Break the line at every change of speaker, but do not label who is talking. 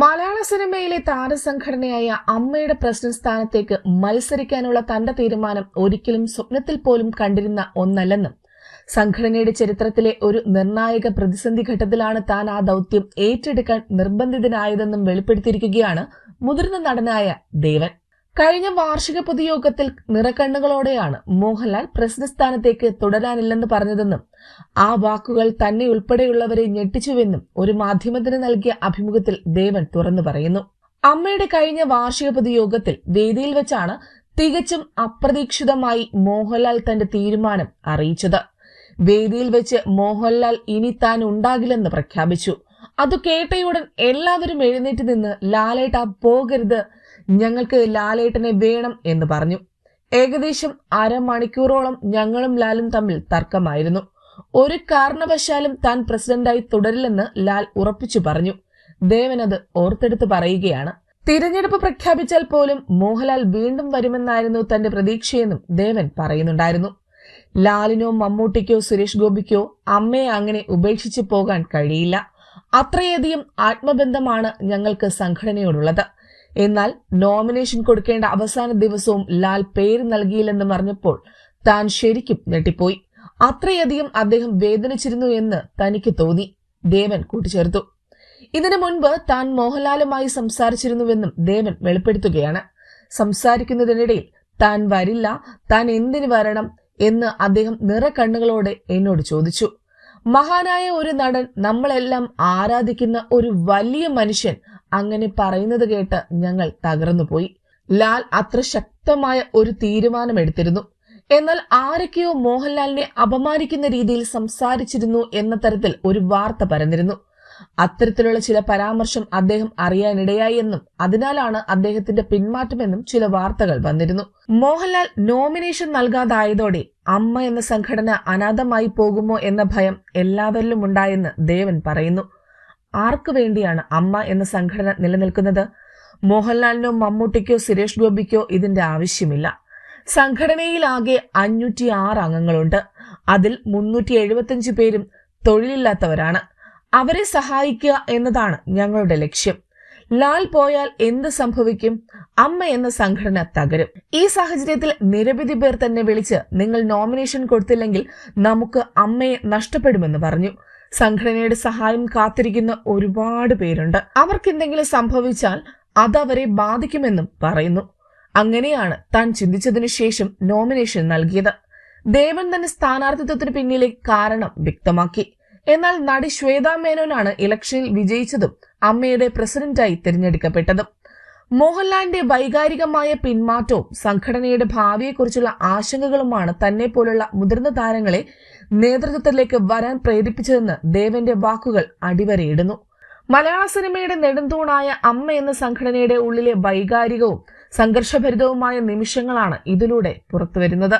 മലയാള സിനിമയിലെ താരസംഘടനയായ അമ്മയുടെ പ്രസിഡന്റ് സ്ഥാനത്തേക്ക് മത്സരിക്കാനുള്ള തന്റെ തീരുമാനം ഒരിക്കലും സ്വപ്നത്തിൽ പോലും കണ്ടിരുന്ന ഒന്നല്ലെന്നും സംഘടനയുടെ ചരിത്രത്തിലെ ഒരു നിർണായക പ്രതിസന്ധി ഘട്ടത്തിലാണ് താൻ ആ ദൗത്യം ഏറ്റെടുക്കാൻ നിർബന്ധിതനായതെന്നും വെളിപ്പെടുത്തിയിരിക്കുകയാണ് മുതിർന്ന നടനായ ദേവൻ. കഴിഞ്ഞ വാർഷിക പൊതുയോഗത്തിൽ നിറക്കണ്ണുകളോടെയാണ് മോഹൻലാൽ പ്രസിഡന്റ് സ്ഥാനത്തേക്ക് തുടരാനില്ലെന്ന് പറഞ്ഞതെന്നും ആ വാക്കുകൾ തന്നെ ഉൾപ്പെടെയുള്ളവരെ ഞെട്ടിച്ചുവെന്നും ഒരു മാധ്യമത്തിന് നൽകിയ അഭിമുഖത്തിൽ ദേവൻ തുറന്നു പറയുന്നു. അമ്മയുടെ കഴിഞ്ഞ വാർഷിക പൊതുയോഗത്തിൽ വേദിയിൽ വെച്ചാണ് തികച്ചും അപ്രതീക്ഷിതമായി മോഹൻലാൽ തന്റെ തീരുമാനം അറിയിച്ചത്. വേദിയിൽ വെച്ച് മോഹൻലാൽ ഇനി താൻ ഉണ്ടാകില്ലെന്ന് പ്രഖ്യാപിച്ചു. അത് കേട്ടയുടൻ എല്ലാവരും എഴുന്നേറ്റ് നിന്ന് ലാലേട്ട പോകരുത് ഞങ്ങൾക്ക് ലാലേട്ടനെ വേണം എന്ന് പറഞ്ഞു. ഏകദേശം അരമണിക്കൂറോളം ഞങ്ങളും ലാലും തമ്മിൽ തർക്കമായിരുന്നു. ഒരു കാരണവശാലും താൻ പ്രസിഡന്റായി തുടരില്ലെന്ന് ലാൽ ഉറപ്പിച്ചു പറഞ്ഞു. ദേവൻ അത് ഓർത്തെടുത്ത് പറയുകയാണ്. തിരഞ്ഞെടുപ്പ് പ്രഖ്യാപിച്ചാൽ പോലും മോഹൻലാൽ വീണ്ടും വരുമെന്നായിരുന്നു തന്റെ പ്രതീക്ഷയെന്നും ദേവൻ പറയുന്നുണ്ടായിരുന്നു. ലാലിനോ മമ്മൂട്ടിക്കോ സുരേഷ് ഗോപിക്കോ അമ്മയെ അങ്ങനെ ഉപേക്ഷിച്ചു പോകാൻ കഴിയില്ല. അത്രയധികം ആത്മബന്ധമാണ് ഞങ്ങൾക്ക് സംഘടനയോടുള്ളത്. എന്നാൽ നോമിനേഷൻ കൊടുക്കേണ്ട അവസാന ദിവസവും ലാൽ പേര് നൽകിയില്ലെന്ന് പറഞ്ഞപ്പോൾ താൻ ശരിക്കും ഞെട്ടിപ്പോയി. അത്രയധികം അദ്ദേഹം വേദനിച്ചിരുന്നു എന്ന് തനിക്ക് തോന്നി. ദേവൻ കൂട്ടിച്ചേർത്തു. ഇതിനു മുൻപ് താൻ മോഹൻലാലുമായി സംസാരിച്ചിരുന്നുവെന്നും ദേവൻ വെളിപ്പെടുത്തുകയാണ്. സംസാരിക്കുന്നതിനിടയിൽ താൻ വരില്ല താൻ എന്തിനു വരണം എന്ന് അദ്ദേഹം നിറ കണ്ണുകളോടെ എന്നോട് ചോദിച്ചു. മഹാനായ ഒരു നടൻ നമ്മളെല്ലാം ആരാധിക്കുന്ന ഒരു വലിയ മനുഷ്യൻ അങ്ങനെ പറയുന്നത് കേട്ട് ഞങ്ങൾ തകർന്നുപോയി. ലാൽ അത്ര ശക്തമായ ഒരു തീരുമാനമെടുത്തിരുന്നു. എന്നാൽ ആരൊക്കെയോ മോഹൻലാലിനെ അപമാനിക്കുന്ന രീതിയിൽ സംസാരിച്ചിരുന്നു എന്ന തരത്തിൽ ഒരു വാർത്ത പരന്നിരുന്നു. അത്തരത്തിലുള്ള ചില പരാമർശം അദ്ദേഹം അറിയാനിടയായി എന്നും അതിനാലാണ് അദ്ദേഹത്തിന്റെ പിന്മാറ്റമെന്നും ചില വാർത്തകൾ വന്നിരുന്നു. മോഹൻലാൽ നോമിനേഷൻ നൽകാതായതോടെ അമ്മ എന്ന സംഘടന അനാഥമായി പോകുമോ എന്ന ഭയം എല്ലാവരിലും ഉണ്ടായെന്ന് ദേവൻ പറയുന്നു. ആർക്കു വേണ്ടിയാണ് അമ്മ എന്ന സംഘടന നിലനിൽക്കുന്നത്? മോഹൻലാലിനോ മമ്മൂട്ടിക്കോ സുരേഷ് ഗോപിക്കോ ഇതിന്റെ ആവശ്യമില്ല. സംഘടനയിലാകെ അഞ്ഞൂറ്റി ആറ് അംഗങ്ങളുണ്ട്. അതിൽ മുന്നൂറ്റി എഴുപത്തിയഞ്ച് പേരും തൊഴിലില്ലാത്തവരാണ്. അവരെ സഹായിക്കുക എന്നതാണ് ഞങ്ങളുടെ ലക്ഷ്യം. ലാൽ പോയാൽ എന്ത് സംഭവിക്കും? അമ്മ എന്ന സംഘടന തകരും. ഈ സാഹചര്യത്തിൽ നിരവധി പേർ തന്നെ വിളിച്ച് നിങ്ങൾ നോമിനേഷൻ കൊടുത്തില്ലെങ്കിൽ നമുക്ക് അമ്മയെ നഷ്ടപ്പെടുമെന്ന് പറഞ്ഞു. സംഘടനയുടെ സഹായം കാത്തിരിക്കുന്ന ഒരുപാട് പേരുണ്ട്. അവർക്ക് എന്തെങ്കിലും സംഭവിച്ചാൽ അതവരെ ബാധിക്കുമെന്നും പറയുന്നു. അങ്ങനെയാണ് താൻ ചിന്തിച്ചതിനു ശേഷം നോമിനേഷൻ നൽകിയത്. ദേവൻ തന്നെ സ്ഥാനാർത്ഥിത്വത്തിന് പിന്നിലെ കാരണം വ്യക്തമാക്കി. എന്നാൽ നടി ശ്വേതാ മേനോനാണ് ഇലക്ഷനിൽ വിജയിച്ചതും അമ്മയുടെ പ്രസിഡന്റായി തിരഞ്ഞെടുക്കപ്പെട്ടതും. മോഹൻലാലിന്റെ വൈകാരികമായ പിന്മാറ്റവും സംഘടനയുടെ ഭാവിയെക്കുറിച്ചുള്ള ആശങ്കകളുമാണ് തന്നെ പോലുള്ള മുതിർന്ന താരങ്ങളെ നേതൃത്വത്തിലേക്ക് വരാൻ പ്രേരിപ്പിച്ചതെന്ന് ദേവന്റെ വാക്കുകൾ അടിവരയിടുന്നു. മലയാള സിനിമയുടെ നെടുന്തൂണായ അമ്മ എന്ന സംഘടനയുടെ ഉള്ളിലെ വൈകാരികവും സംഘർഷഭരിതവുമായ നിമിഷങ്ങളാണ് ഇതിലൂടെ പുറത്തുവരുന്നത്.